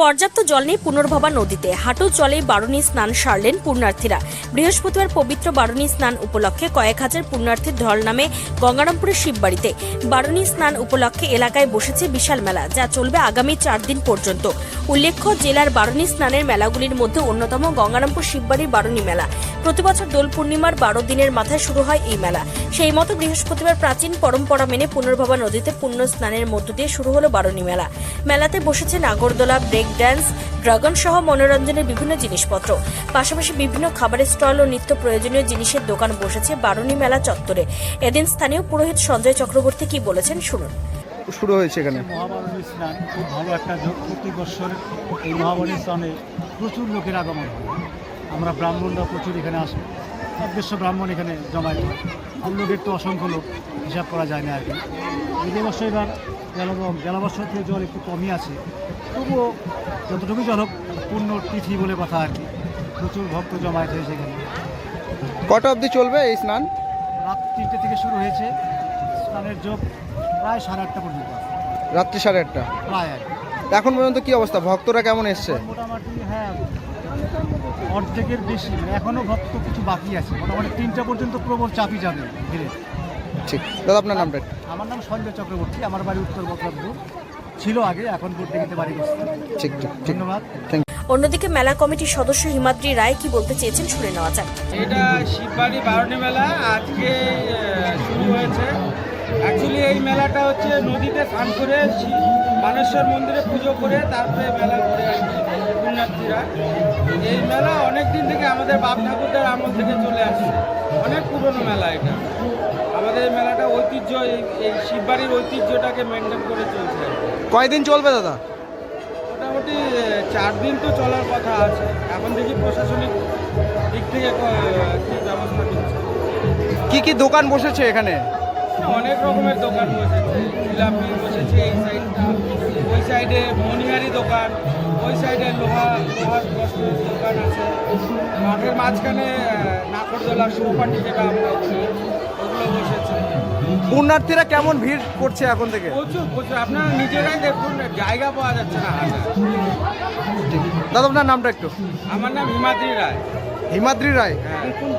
পর্যাপ্ত জল নেই পুনর্ভবা নদীতে। হাঁটু জলে বারুণী স্নান সারলেন পুণ্যার্থীরা। বৃহস্পতিবার পবিত্র বারুণী স্নান উপলক্ষে কয়েক হাজার পুণ্যার্থীর ঢল নামে গঙ্গারামপুরের শিববাড়িতে। বারুণী স্নান উপলক্ষে এলাকায় বসেছে বিশাল মেলা, যা চলবে আগামী চার দিন পর্যন্ত। উল্লেখ্য, জেলার বারুণী স্নানের মেলাগুলির মধ্যে অন্যতম গঙ্গারামপুর শিববাড়ির বারুণী মেলা। প্রতিবছর দোল পূর্ণিমার বারো দিনের মাথায় শুরু হয় এই মেলা। সেই মতো বৃহস্পতিবার প্রাচীন পরম্পরা মেনে পুনর্ভবা নদীতে পুণ্য স্নানের মধ্য দিয়ে শুরু হলো বারুণী মেলা। মেলাতে বসেছে নাগরদোলা, ব্রেক ড্যান্স ড্রাগন সহ মনোরঞ্জনের বিভিন্ন জিনিসপত্র। পাশাপাশি বিভিন্ন খাবারের স্টল ও নিত্য প্রয়োজনীয় জিনিসের দোকান বসেছে বারুণী মেলা চত্বরে। এদিন স্থানীয় পুরোহিত সঞ্জয় চক্রবর্তী কি বলেছেন শুনুন। শুরু হয়েছে এখানে। মহাবারণী স্নান খুব ভালো একটা যোগ। প্রতি বছর এই মহাবারণী স্নানে প্রচুর লোকের আগমন হয়। আমরা ব্রাহ্মণরা প্রচুর এখানে আসি। এক দেড়শো ব্রাহ্মণ এখানে জমায়েত হয়। আর লোকের তো অসংখ্য লোক হিসাব করা যায় না আর কি। এই বছর এবার গেল গেল বছর থেকে জল একটু কমই আছে। তবুও যতটুকু জল হোক পূর্ণ তিথি বলে কথা আর কি। প্রচুর ভক্ত জমায়েত হয়েছে এখানে। কটা অবধি চলবে এই স্নান? রাত তিনটে থেকে শুরু হয়েছে। স্নানের যোগ প্রায় সাড়ে আটটা পর্যন্ত। রাত্রি সাড়ে আটটা। প্রায় আর কি। এখন পর্যন্ত কি অবস্থা? ভক্তরা কেমন এসছে? মোটামুটি হ্যাঁ অর্ধেকের বেশি। মানে এখনও ভক্ত কিছু বাকি আছে। মোটামুটি তিনটা পর্যন্ত প্রবল চাপই যাবে ধীরে। ঠিক। দাদা আপনার নামটা একটু। আমার নাম সঞ্জয় চক্রবর্তী আমার বাড়ি উত্তর বকরপুর ছিল আগে এখন পর্যন্ত বাড়ি পারি ঠিক ঠিক ধন্যবাদ। থ্যাংক অন্যদিকে মেলা কমিটির সদস্য হিমাদ্রি রায় কি বলতে চেয়েছেন শুনে নেওয়া যাক। এটা শিববাড়ি বারণী মেলা আজকে শুরু হয়েছে। অ্যাকচুয়ালি এই মেলাটা হচ্ছে নদীতে স্নান করে মানেশ্বর মন্দিরে পুজো করে তারপরে মেলা ঘুরে পুণ্যার্থীরা। এই মেলা অনেক দিন থেকে আমাদের বাপ ঠাকুরদের আমল থেকে চলে আসছে। অনেক পুরনো মেলা এটা। আমাদের এই মেলাটা ঐতিহ্য এই- শিববাড়ির ঐতিহ্যটাকে মেনটেন করে চলছে। কয়দিন চলবে দাদা? মোটামুটি চার দিন তো চলার কথা আছে। এখন দেখি প্রশাসনিক দিক থেকে কি ব্যবস্থা নিচ্ছে। কি কি দোকান বসেছে এখানে? অনেক রকমের দোকান বসেছে। জিলাপি বসেছে এই সাইডটা ওই সাইডে মনিহারি দোকান ওই সাইডে লোহা লোহার বস্ত্রের দোকান আছে। মাঠের মাঝখানে নাকরদোলা সুপাটি যেটা আমরা বলি। পুণ্যার্থীরা কেমন ভিড় করছে এখন থেকে? প্রচুর প্রচুর। আপনারা নিজেরাই দেখুন জায়গা পাওয়া যাচ্ছে না। দাদা আপনার নামটা একটু। আমার নাম হিমাদ্রি রায়। হিমাদ্রি রায়। হ্যাঁ। কোন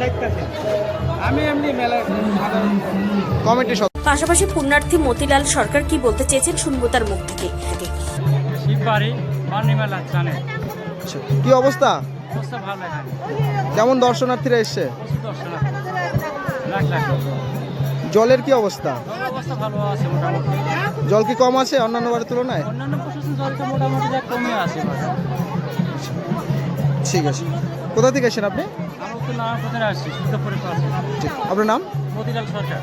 আমি এমনি মেলার সদস্য পাশাপাশি পুণ্যার্থী মতিলাল সরকার কি বলতে চেয়েছেন শুনব তার মুখ থেকে। শিববাড়ি বার্নি মেলা জানে। আচ্ছা, কি অবস্থা? অবস্থা ভালো কেমন দর্শনার্থীরা এসছে? প্রচুর দর্শন লাখ লাখ জলের কি অবস্থা? জল কি কম আছে অন্যান্য বারের তুলনায়? ঠিক আছে। কোথা থেকে আসেন আপনি? আপনার নাম? মতিলাল সরকার।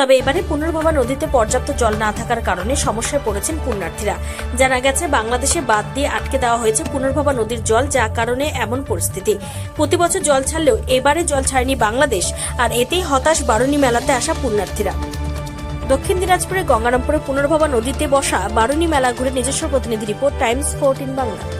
তবে এবারে পুনর্ভবা নদীতে পর্যাপ্ত জল না থাকার কারণে সমস্যায় পড়েছেন পুণ্যার্থীরা। জানা গেছে, বাংলাদেশে বাদ দিয়ে আটকে দেওয়া হয়েছে পুনর্ভবা নদীর জল, যা কারণে এমন পরিস্থিতি। প্রতি বছর জল ছাড়লেও এবারে জল ছাড়েনি বাংলাদেশ, আর এতেই হতাশ বারুণী মেলাতে আসা পুণ্যার্থীরা। দক্ষিণ দিনাজপুরের গঙ্গারামপুরে পুনর্ভবা নদীতে বসা বারুণী মেলা ঘুরে নিজস্ব প্রতিনিধি রিপোর্ট, টাইমস ফোরটিন বাংলা।